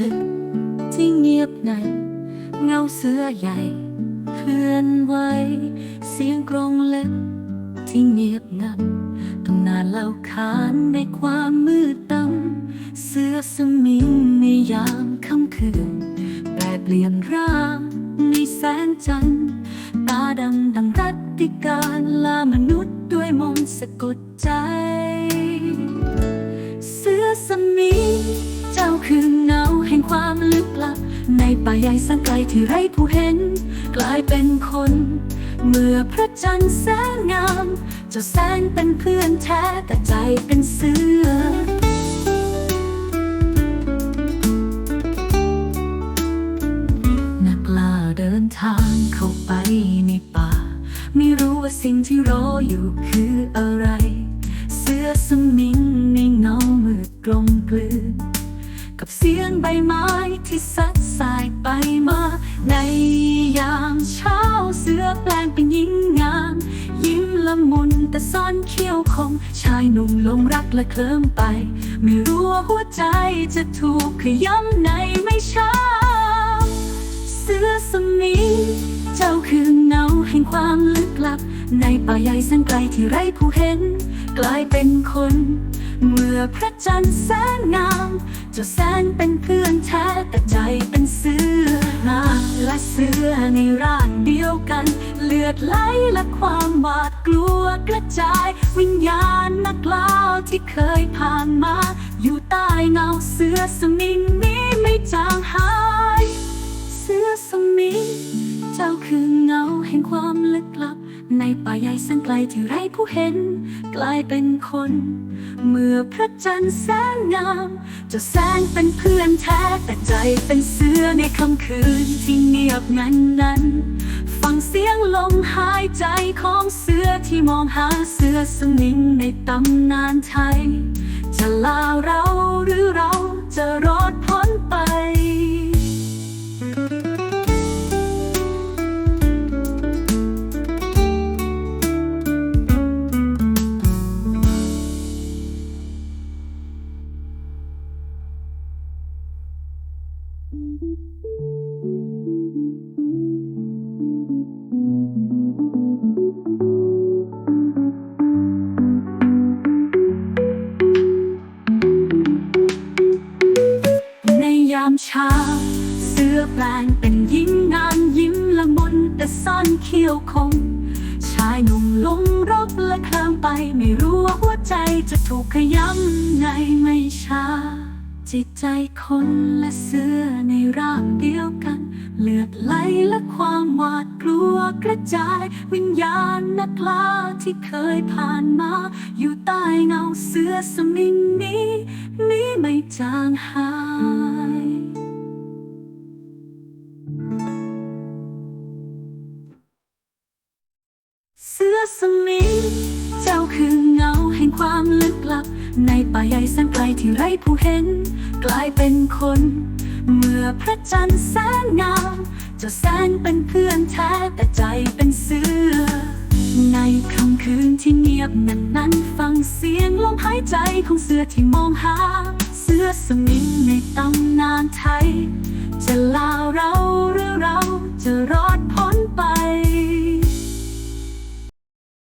ลึกที่เงียบในเงาเสื้อใหญ่เคลื่อนไหวเสียงกรงเล็กที่เงียบงันตำนานเล่าขานในความมืดดำเสื้อสมิงในยามค่ำคืนแปลเปลี่ยนร่างในแสงจันทร์ตาดำดังรัติการลามนุษย์ด้วยมนต์สะกดใจ เสื้อสมิง ความลึกลับ ในป่าใหญ่สันไกลที่ไร้ผู้เห็น กลายเป็นคน เมื่อพระจันทร์แสนงาม เจ้าแสนเป็นเพื่อนแท้แต่ใจเป็นเสือนักล่าเดินทางเข้าไปในป่า ไม่รู้ว่าสิ่งที่รออยู่คืออะไร เสือสมิงในเงามืดกลมกลืน กับเสียงใบไม้ที่ซัดสายไปมา ในยามเช้าเสือแปลงเป็นหญิงงาม ยิ้มละมุนแต่ซ่อนเขี้ยวคมชายหนุ่มลงรักและเคลิ้มไป ไม่รู้ว่าหัวใจจะถูกขย้ำในไม่ช้าเสือสมิงเจ้าคือเงาแห่งความลึกลับ ในป่าใหญ่แสนไกลที่ไร้ผู้เห็น กลายเป็นคน เมื่อพระจันทร์แสนงามเจ้าแสนเป็นเพื่อนแท้แต่ใจเป็นเสือนาและเสือในร่างเดียวกัน เลือดไหลและความหวาดกลัวกระจาย วิญญาณนักล่าที่เคยผ่านมา อยู่ใต้เงาเสือสมิงนี้ไม่จางหาย เสือสมิงเจ้าคือเงาแห่งความลึก ป่าใหญ่แสนไกลที่ไร้ผู้เห็น กลายเป็นคน เมื่อพระจันทร์แสนงามจะแสงเป็นเพื่อนแท้แต่ใจเป็นเสือในค่ำคืนที่เงียบงันนั้น ฟังเสียงลมหายใจของเสือที่มองหาเสือสมิงในตำนานไทย จะลาเราหรือเราจะรอดพ้นไป ในยามเช้า เสื้อแปลงเป็นหญิงงามยิ้มละมุนแต่ซ่อนเขี้ยวคมชายหนุ่มลงรักและเคลิ้มไปไม่รู้ว่าหัวใจจะถูกขย้ำในไม่ช้า จิตใจคนและเสือในร่างเดียวกัน เลือดไหลและความหวาดกลัวกระจาย วิญญาณนักล่าที่เคยผ่านมา อยู่ใต้เงาเสือสมิงนี้ นี้ไม่จางหายเสือสมิงเจ้าคือเงาแห่งความลึกลับ ในป่าใหญ่แสนไกลที่ไร้ผู้เห็น กลายเป็นคน เมื่อพระจันทร์แสนงามเจะแสนเป็นเพื่อนแท้แต่ใจเป็นเสือ ในค่ำคืนที่เงียบนั้นนั้น ฟังเสียงลมหายใจของเสือที่มองหา เสือสมิงในตำนานไทย